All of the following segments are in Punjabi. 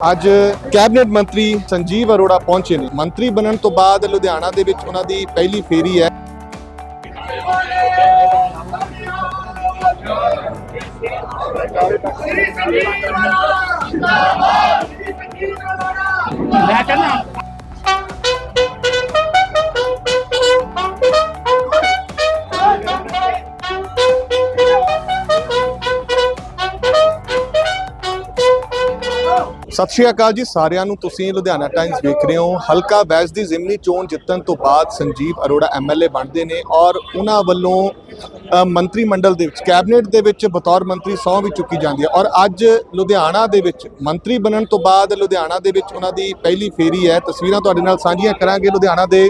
ਅੱਜ ਕੈਬਨਿਟ ਮੰਤਰੀ ਸੰਜੀਵ ਅਰੋੜਾ ਪਹੁੰਚੇ ਨੇ। ਮੰਤਰੀ ਬਣਨ ਤੋਂ ਬਾਅਦ ਲੁਧਿਆਣਾ ਦੇ ਵਿੱਚ ਉਹਨਾਂ ਦੀ ਪਹਿਲੀ ਫੇਰੀ ਹੈ। ਮੈਂ ਕਹਿੰਦਾ ਸਤਿ ਸ਼੍ਰੀ ਅਕਾਲ ਜੀ ਸਾਰਿਆਂ ਨੂੰ। ਤੁਸੀਂ ਲੁਧਿਆਣਾ ਟਾਈਮਸ ਵੇਖ ਰਹੇ ਹੋ। ਹਲਕਾ ਬੈਸ ਦੀ ਜ਼ਿਮਨੀ ਚੋਣ ਜਿੱਤਣ ਤੋਂ ਬਾਅਦ ਸੰਜੀਵ ਅਰੋੜਾ ਐਮਐਲਏ ਬਣਦੇ ਨੇ ਔਰ ਉਹਨਾਂ ਵੱਲੋਂ ਮੰਤਰੀ ਮੰਡਲ ਦੇ ਵਿੱਚ, ਕੈਬਨਿਟ ਦੇ ਵਿੱਚ ਬਤੌਰ ਮੰਤਰੀ ਸਹੁੰ ਵੀ ਚੁੱਕੀ ਜਾਂਦੀ ਹੈ। ਔਰ ਅੱਜ ਲੁਧਿਆਣਾ ਦੇ ਵਿੱਚ ਮੰਤਰੀ ਬਣਨ ਤੋਂ ਬਾਅਦ ਲੁਧਿਆਣਾ ਦੇ ਵਿੱਚ ਉਹਨਾਂ ਦੀ ਪਹਿਲੀ ਫੇਰੀ ਹੈ। ਤਸਵੀਰਾਂ ਤੁਹਾਡੇ ਨਾਲ ਸਾਂਝੀਆਂ ਕਰਾਂਗੇ। ਲੁਧਿਆਣਾ ਦੇ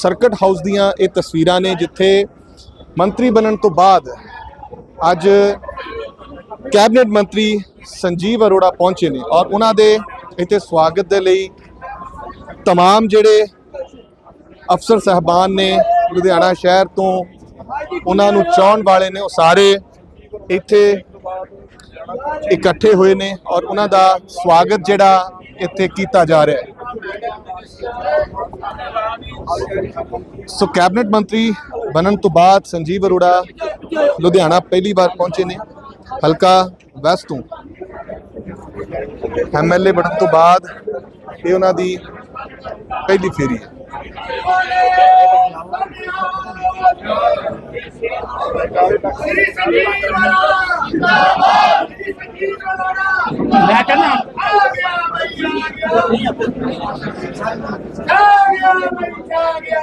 ਸਰਕਟ ਹਾਊਸ ਦੀਆਂ ਇਹ ਤਸਵੀਰਾਂ ਨੇ, ਜਿੱਥੇ ਮੰਤਰੀ ਬਣਨ ਤੋਂ ਬਾਅਦ ਅੱਜ ਕੈਬਨਿਟ ਮੰਤਰੀ ਸੰਜੀਵ ਅਰੋੜਾ ਪਹੁੰਚੇ ਨੇ ਔਰ ਉਹਨਾਂ ਦੇ ਇੱਥੇ ਸਵਾਗਤ ਦੇ ਲਈ तमाम ਜਿਹੜੇ ਅਫਸਰ ਸਹਿਬਾਨ ਨੇ ਲੁਧਿਆਣਾ ਸ਼ਹਿਰ ਤੋਂ ਉਹਨਾਂ ਨੂੰ ਚਾਹਣ ਵਾਲੇ ਨੇ ਉਹ ਸਾਰੇ ਇੱਥੇ ਇਕੱਠੇ ਹੋਏ ਨੇ ਔਰ ਉਹਨਾਂ ਦਾ ਸਵਾਗਤ ਜਿਹੜਾ ਇੱਥੇ ਕੀਤਾ ਜਾ ਰਿਹਾ ਹੈ ਸੋ ਕੈਬਨਿਟ ਮੰਤਰੀ ਬਣਨ ਤੋਂ ਬਾਅਦ ਸੰਜੀਵ ਅਰੋੜਾ ਲੁਧਿਆਣਾ ਪਹਿਲੀ ਵਾਰ ਪਹੁੰਚੇ ਨੇ ਹਲਕਾ ਵੈਸਟ ਤੋਂ। ਐਮਐਲਏ ਬਣਨ ਤੋਂ ਬਾਅਦ ਇਹ ਉਹਨਾਂ ਦੀ ਪਹਿਲੀ ਫੇਰੀ ਹੈ। ਮੈਂ ਕਹਿੰਦਾ ਆ ਗਿਆ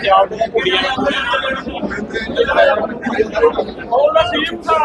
ਪੰਜਾਬ ਦੀਆਂ ਕੁੜੀਆਂ ਉਹਨਾਂ ਟੀਮ ਦਾ